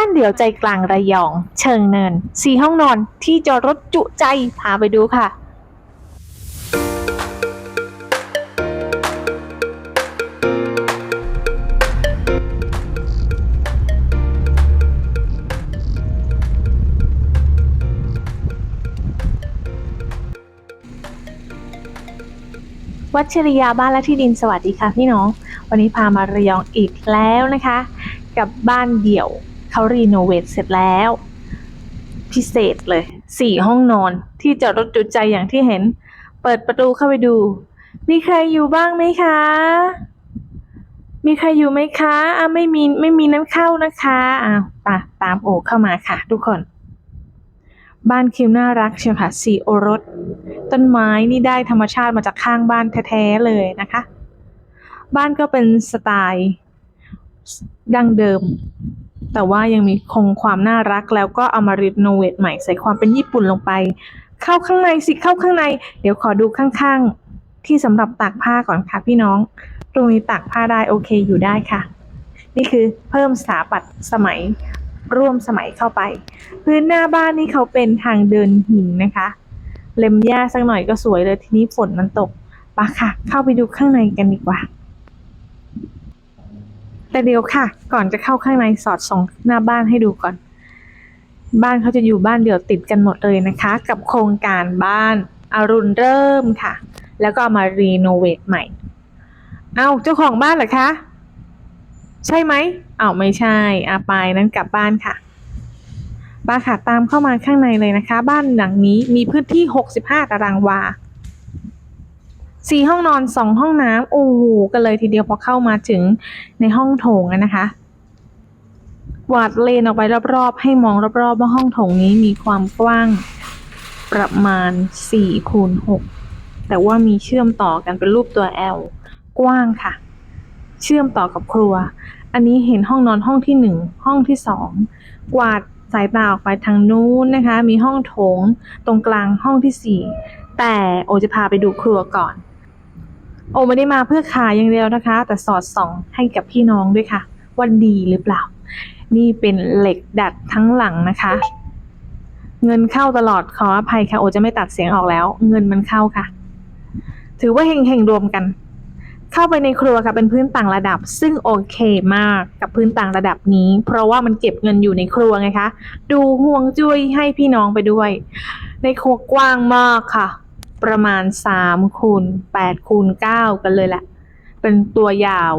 บ้านเดี่ยวใจกลางระยอง เชิงเนิน สี่ห้องนอนที่จอดรถจุใจ พาไปดูค่ะวัชริยาบ้านและที่ดินสวัสดีค่ะพี่น้อง วันนี้พามาระยองอีกแล้วนะคะ กับบ้านเดี่ยว เขารีโนเวทเสร็จแล้ว พิเศษเลยสี่ห้องนอนที่จอดรถจุใจอย่างที่เห็น เปิดประตูเข้าไปดู มีใครอยู่บ้างไหมคะ มีใครอยู่ไหมคะอะไม่มีไม่มีนั้นเข้านะคะอะตาตามโอเข้ามาค่ะ ทุกคน บ้านคิวน่ารักเชียวค่ะสีโอรส ต้นไม้นี่ได้ธรรมชาติมาจากข้างบ้านแท้ๆเลยนะคะ บ้านก็เป็นสไตล์ดั้งเดิม แต่ว่ายังมีคงความน่ารักแล้วก็เอามารีโนเวทใหม่ใส่ความเป็นญี่ปุ่นลงไป เข้าข้างในสิเข้าข้างใน เดี๋ยวขอดูข้างๆ ที่สำหรับตากผ้าก่อนค่ะพี่น้อง ตรงนี้ตากผ้าได้โอเคอยู่ได้ค่ะ นี่คือเพิ่มสถาปัตย์สมัยร่วมสมัยเข้าไป พื้นหน้าบ้านนี่เขาเป็นทางเดินหินนะคะ เล็มหญ้าสักหน่อยก็สวยเลยทีนี้ฝนมันตกปะค่ะ เข้าไปดูข้างในกันดีกว่า แต่เดี๋ยวค่ะ ก่อนจะเข้าข้างในสอดส่องหน้าบ้านให้ดูก่อน บ้านเขาจะอยู่บ้านเดี่ยวติดกันหมดเลยนะคะ กับโครงการบ้านอรุณเริ่มค่ะ แล้วก็ามารีโนเวทใหม่ เอาเจ้าของบ้านเหรอคะ ใช่ไหมเอาไม่ใช่อาไปนั้นกลับบ้านค่ะบ้านค่ะตามเข้ามาข้างในเลยนะคะ บ้านหลังนี้มีพื้นที่ 65 ตารางวา สี่ห้องนอนสองห้องน้ำโอ้โหกันเลยทีเดียวพอเข้ามาถึงในห้องโถงนะคะวาดเลนออกไปรอบๆ ให้มองรอบๆ ว่าห้องโถงนี้มีความกว้างประมาณ4คูณ6แต่ว่ามีเชื่อมต่อกันเป็นรูปตัว L กว้างค่ะ เชื่อมต่อกับครัว อันนี้เห็นห้องนอนห้องที่หนึ่งห้องที่สองกวาดสายตาออกไปทางนู้นนะคะ มีห้องโถงตรงกลางห้องที่สี่แต่โอจะพาไปดูครัวก่อน โอไม่ได้มาเพื่อขายอย่างเดียวนะคะ แต่สอดส่องให้กับพี่น้องด้วยค่ะ ว่าดีหรือเปล่า นี่เป็นเหล็กดัดทั้งหลังนะคะ เงินเข้าตลอดขออภัยค่ะโอจะไม่ตัดเสียงออกแล้ว เงินมันเข้าค่ะ ถือว่าเฮงๆรวมกัน เข้าไปในครัวค่ะเป็นพื้นต่างระดับ ซึ่งโอเคมากกับพื้นต่างระดับนี้ เพราะว่ามันเก็บเงินอยู่ในครัวไงคะ ดูห่วงจุ้ยให้พี่น้องไปด้วย ในครัวกว้างมากค่ะ ประมาณ3คูณ8คูณ9กันเลยแหละ เป็นตัวยาว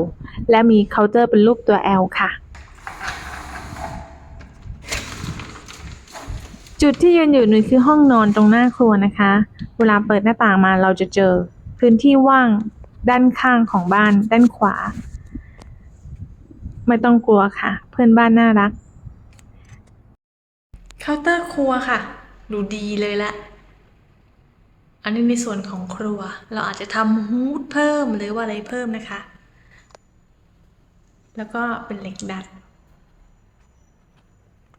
และมีเคาน์เตอร์เป็นรูปตัว L ค่ะ จุดที่ยืนอยู่นี่คือห้องนอนตรงหน้าครัวนะคะ เวลาเปิดหน้าต่างมาเราจะเจอพื้นที่ว่างด้านข้างของบ้านด้านขวา ไม่ต้องกลัวค่ะ เพื่อนบ้านน่ารัก เคาน์เตอร์ครัวค่ะ ดูดีเลยละ อันนี้ในส่วนของครัว เราอาจจะทำฮูดเพิ่มหรือว่าอะไรเพิ่มนะคะ แล้วก็เป็นเหล็กดัด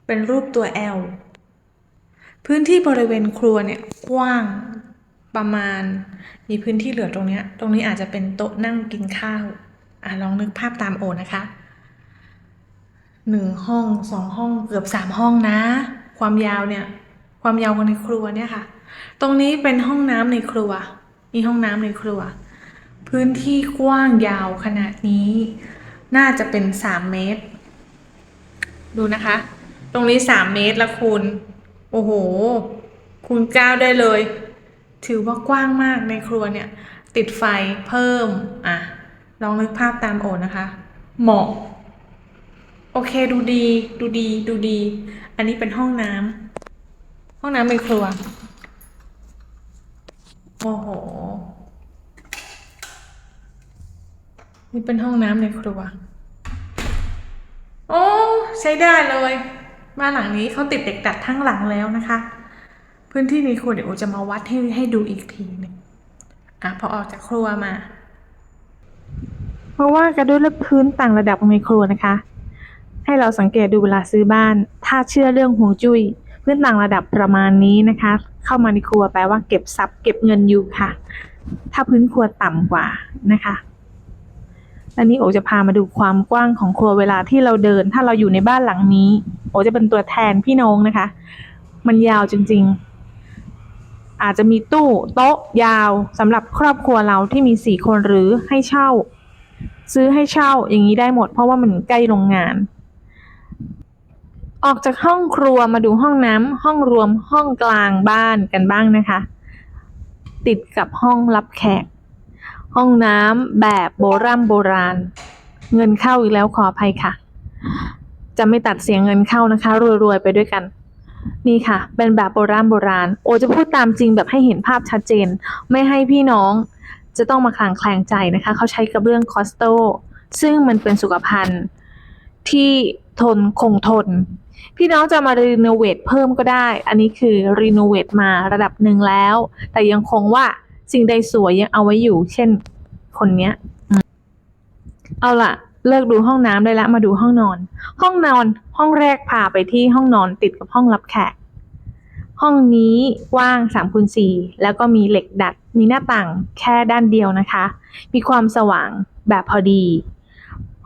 เป็นรูปตัว L พื้นที่บริเวณครัวเนี่ยกว้างประมาณ มีพื้นที่เหลือตรงนี้ ตรงนี้อาจจะเป็นโต๊ะนั่งกินข้าวอะลองนึกภาพตามโอนะคะหนึ่งห้องสองห้องเกือบสามห้องนะ ความยาวเนี่ย ความยาวของในครัวเนี่ยค่ะ ตรงนี้เป็นห้องน้ำในครัว มีห้องน้ำในครัว พื้นที่กว้างยาวขนาดนี้ น่าจะเป็นสามเมตร ดูนะคะ ตรงนี้สามเมตรละคูณ โอ้โห คูณเก้าได้เลย ถือว่ากว้างมากในครัวเนี่ย ติดไฟเพิ่ม อะ ลองนึกภาพตามโอนะคะ เหมาะ โอเคดูดี ดูดี ดูดี อันนี้เป็นห้องน้ำห้องน้ำในครัว โอ้โห นี่เป็นห้องน้ำในครัว โอ้ ใช้ได้เลยบ้าหลังนี้เขาติดเด็กดัดทั้งหลังแล้วนะคะ พื้นที่ในครัวเดี๋ยวจะมาวัดให้ให้ดูอีกทีหนึงอะพอออกจากครัวมา เพราะว่ากันด้วยพื้นต่างระดับในครัวนะคะ ให้เราสังเกตดูเวลาซื้อบ้าน ถ้าเชื่อเรื่องห่วงจุ้ยพื้นต่างระดับประมาณนี้นะคะ เข้ามาในครัวแปลว่าเก็บทรัพย์เก็บเงินอยู่ค่ะ ถ้าพื้นครัวต่ำกว่านะคะหอันนี้โอจะพามาดูความกว้างของครัวเวลาที่เราเดิน ถ้าเราอยู่ในบ้านหลังนี้ โอจะเป็นตัวแทนพี่น้องนะคะ มันยาวจริง ๆ อาจจะมีตู้โต๊ะยาวสำหรับครอบครัวเราที่มีสี่คนหรือให้เช่า ซื้อให้เช่าอย่างนี้ได้หมด เพราะว่ามันใกล้โรงงาน ออกจากห้องครัวมาดูห้องน้ำห้องรวมห้องกลางบ้านกันบ้างนะคะ ติดกับห้องรับแขก ห้องน้ำแบบโบราณโบราณ เงินเข้าอีกแล้วขออภัยค่ะ จะไม่ตัดเสียงเงินเข้านะคะรวยๆไปด้วยกัน นี่ค่ะ เป็นแบบโบราณโบราณ โอจะพูดตามจริงแบบให้เห็นภาพชัดเจน ไม่ให้พี่น้องจะต้องมาคลางแคลงใจนะคะ เขาใช้กระเบื้องคอสโตซึ่งมันเป็นสุขภัณฑ์ ที่ทนคงทน พี่น้องจะมารีโนเวทเพิ่มก็ได้ อันนี้คือรีโนเวทมาระดับหนึ่งแล้ว แต่ยังคงว่าสิ่งใดสวยยังเอาไว้อยู่ เช่นคนเนี้ย เอาล่ะ เลิกดูห้องน้ำได้ล้วมาดูห้องนอน ห้องนอนห้องแรกพาไปที่ห้องนอนติดกับห้องรับแขก ห้องนี้กว้าง3คูณ4แล้วก็มีเหล็กดัด มีหน้าต่างแค่ด้านเดียวนะคะ มีความสว่างแบบพอดี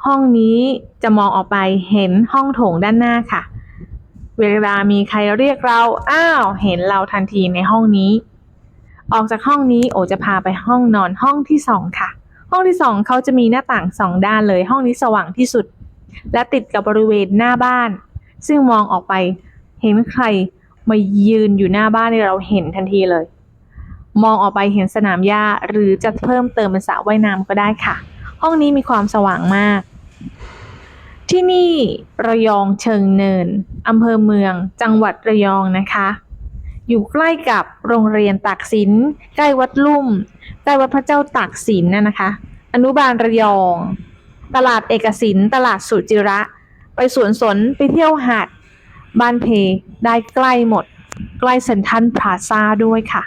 ห้องนี้จะมองออกไปเห็นห้องโถงด้านหน้าค่ะ เวลามีใครเรียกเรา อ้าว เห็นเราทันทีในห้องนี้ ออกจากห้องนี้โอจะพาไปห้องนอนห้องที่สองค่ะ ห้องที่สองเขาจะมีหน้าต่างสองด้านเลย ห้องนี้สว่างที่สุด และติดกับบริเวณหน้าบ้าน ซึ่งมองออกไป เห็นใครมายืนอยู่หน้าบ้านเนี่เราเห็นทันทีเลย มองออกไปเห็นสนามหญ้าหรือจะเพิ่มเติมเป็นสระว่ายน้ำก็ได้ค่ะ ห้องนี้มีความสว่างมาก ที่นี่ระยองเชิงเนินอำเภอเมือง จังหวัดระยองนะคะ อยู่ใกล้กับโรงเรียนตากสิน ใกล้วัดลุ่ม ใกล้วัดพระเจ้าตากสินน่ะนะคะ อนุบาลระยอง ตลาดเอกสิน ตลาดสุจิระ ไปสวนสน ไปเที่ยวหาด บ้านเพ ได้ใกล้หมด ใกล้เซ็นทรัลพลาซ่าด้วยค่ะ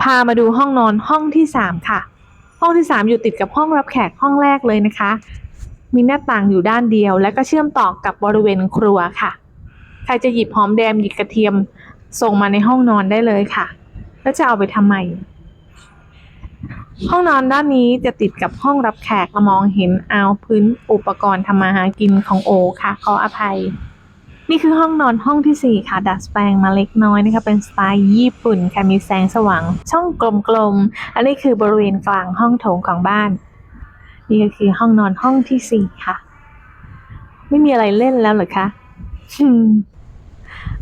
พามาดูห้องนอนห้องที่สามค่ะ ห้องที่สามอยู่ติดกับห้องรับแขกห้องแรกเลยนะคะ มีหน้าต่างอยู่ด้านเดียว และก็เชื่อมต่อกับบริเวณครัวค่ะ ใครจะหยิบหอมแดงหยิบกระเทียมส่งมาในห้องนอนได้เลยค่ะ แล้วจะเอาไปทำไม ห้องนอนด้านนี้จะติดกับห้องรับแขกเรามองเห็นอาวพื้นอุปกรณ์ทำมาหากินของโอค่ะ ขออภัย นี่คือห้องนอนห้องที่ 4 ค่ะ ดัดแปลงมาเล็กน้อยนะคะเป็นสไตล์ญี่ปุ่นค่ะมีแสงสว่าง ช่องกลมๆ อันนี้คือบริเวณกลางห้องโถงของบ้าน นี่ก็คือห้องนอนห้องที่4ค่ะ ไม่มีอะไรเล่นแล้วเหรอคะอืม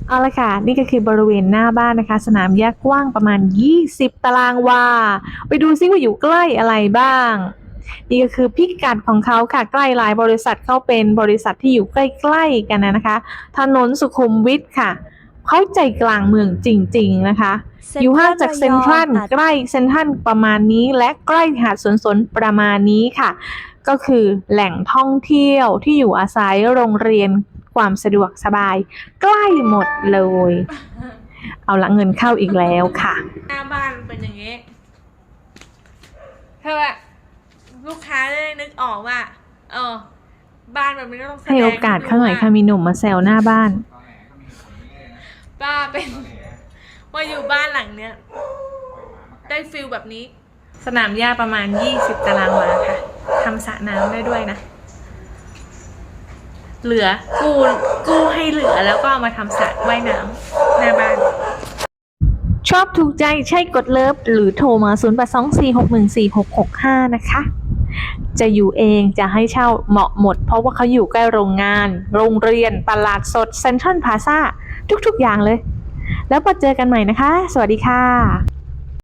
เอาละค่ะ นี่ก็คือบริเวณหน้าบ้านนะคะ สนามหญ้ากว้างประมาณ 20 ตารางวา ไปดูซิว่าอยู่ใกล้อะไรบ้าง นี่ก็คือพิกัดของเขาค่ะ ใกล้หลายบริษัทเขาเป็นบริษัทที่อยู่ใกล้ๆกันนะคะ ถนนสุขุมวิทค่ะ เขาใจกลางเมืองจริง ๆ นะคะ อยู่ห่างจากเซ็นทรัลใกล้เซ็นทรัลประมาณนี้ และใกล้หาดสวนสนประมาณนี้ค่ะ ก็คือแหล่งท่องเที่ยวที่อยู่อาศัยโรงเรียนความสะดวกสบาย ใกล้หมดเลย เอาละเงินเข้าอีกแล้วค่ะ หน้าบ้านเป็นอย่างนี้เธออะลูกค้าจะได้นึกออกว่า เออ บ้านแบบนี้ก็ต้องแสดงให้โอกาสเขาหน่อยค่ะมีหนุ่มมาแซวหน้าบ้าน ป้าเป็น ว่าอยู่บ้านหลังเนี้ย ได้ฟิลแบบนี้ สนามหญ้าประมาณ 20 ตารางวาค่ะทำสระน้ำได้ด้วยนะ เหลือกู้กู้ให้เหลือแล้วก็เอามาทำสระว่ายน้ำหน้าบ้าน ชอบถูกใจใช่กดเลิฟ หรือโทรมา 0 8 2 4 6 1 4 6 6 5 นะคะ จะอยู่เองจะให้เช่าเหมาะหมด เพราะว่าเขาอยู่ใกล้โรงงาน โรงเรียน ตลาดสดเซ็นทรัลพลาซ่า ทุกๆอย่างเลย แล้วพบเจอกันใหม่นะคะ สวัสดีค่ะ